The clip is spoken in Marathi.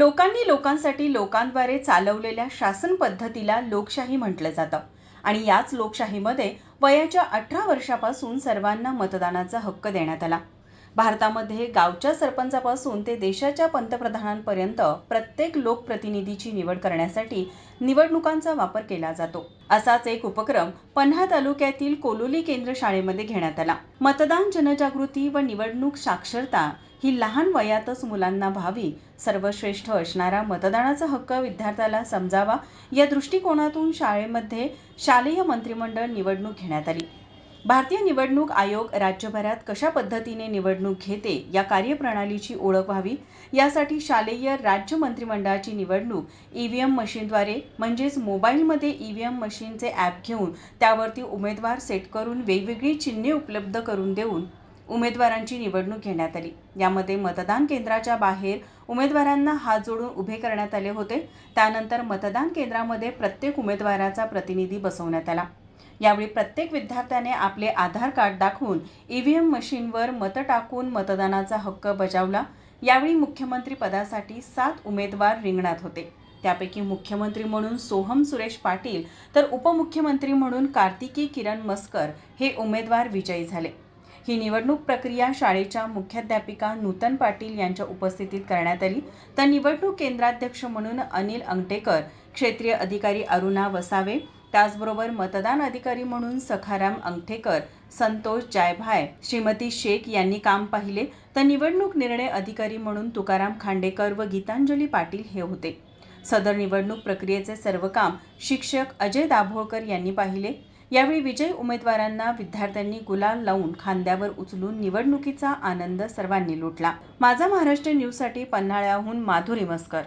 लोकांनी लोकांसाठी लोकांद्वारे चालवलेल्या शासन पद्धतीला लोकशाही म्हटलं जातं. आणि याच लोकशाहीमध्ये वयाच्या अठरा वर्षापासून सर्वांना मतदानाचा हक्क देण्यात आला. भारतामध्ये गावच्या सरपंचापासून ते देशाच्या पंतप्रधानांपर्यंत प्रत्येक लोकप्रतिनिधीची निवड करण्यासाठी निवडणुकांचा वापर केला जातो. असाच एक उपक्रम पन्हा तालुक्यातील कोलोली केंद्र शाळेमध्ये घेण्यात आला. मतदान जनजागृती व निवडणूक साक्षरता ही लहान वयातच मुलांना व्हावी सर्वश्रेष्ठ असणारा मतदानाचा हक्क विद्यार्थ्याला समजावा या दृष्टिकोनातून शाळेमध्ये शालेय मंत्रिमंडळ निवडणूक घेण्यात आली. भारतीय निवडणूक आयोग राज्यभरात कशा पद्धतीने निवडणूक घेते या कार्यप्रणालीची ओळख व्हावी यासाठी शालेय राज्य मंत्रिमंडळाची निवडणूक ई व्ही एम मशीनद्वारे म्हणजेच मोबाईलमध्ये ई व्ही एम मशीनचे ॲप घेऊन त्यावरती उमेदवार सेट करून वेगवेगळी चिन्हे उपलब्ध करून देऊन उमेदवारांची निवडणूक घेण्यात आली. यामध्ये मतदान केंद्राच्या बाहेर उमेदवारांना हात जोडून उभे करण्यात आले होते. त्यानंतर मतदान केंद्रामध्ये प्रत्येक उमेदवाराचा प्रतिनिधी बसवण्यात आला. यावेळी प्रत्येक विद्यार्थ्याने आपले आधार कार्ड दाखवून ई व्ही एम मशीनवर मतं टाकून मतदानाचा हक्क बजावला. यावेळी मुख्यमंत्री पदासाठी सात उमेदवार रिंगणात होते. त्यापैकी मुख्यमंत्री म्हणून सोहम सुरेश पाटील तर उपमुख्यमंत्री म्हणून कार्तिकी किरण मस्कर हे उमेदवार विजयी झाले. ही निवडणूक प्रक्रिया शाळेच्या मुख्याध्यापिका नूतन पाटील यांच्या उपस्थितीत करण्यात आली. तर निवडणूक केंद्राध्यक्ष म्हणून अनिल अंगटेकर क्षेत्रीय अधिकारी अरुणा वसावे त्याचबरोबर मतदान अधिकारी म्हणून सखाराम अंगठेकर संतोष जायभाय श्रीमती शेख यांनी काम पाहिले. तर निवडणूक निर्णय अधिकारी म्हणून तुकाराम खांडेकर व गीतांजली पाटील हे होते. सदर निवडणूक प्रक्रियेचे सर्व काम शिक्षक अजय दाभोळकर यांनी पाहिले. यावेळी विजयी उमेदवारांना विद्यार्थ्यांनी गुलाल लावून खांद्यावर उचलून निवडणुकीचा आनंद सर्वांनी लुटला. माझा महाराष्ट्र न्यूजसाठी पन्हाळ्याहून माधुरी मस्कर.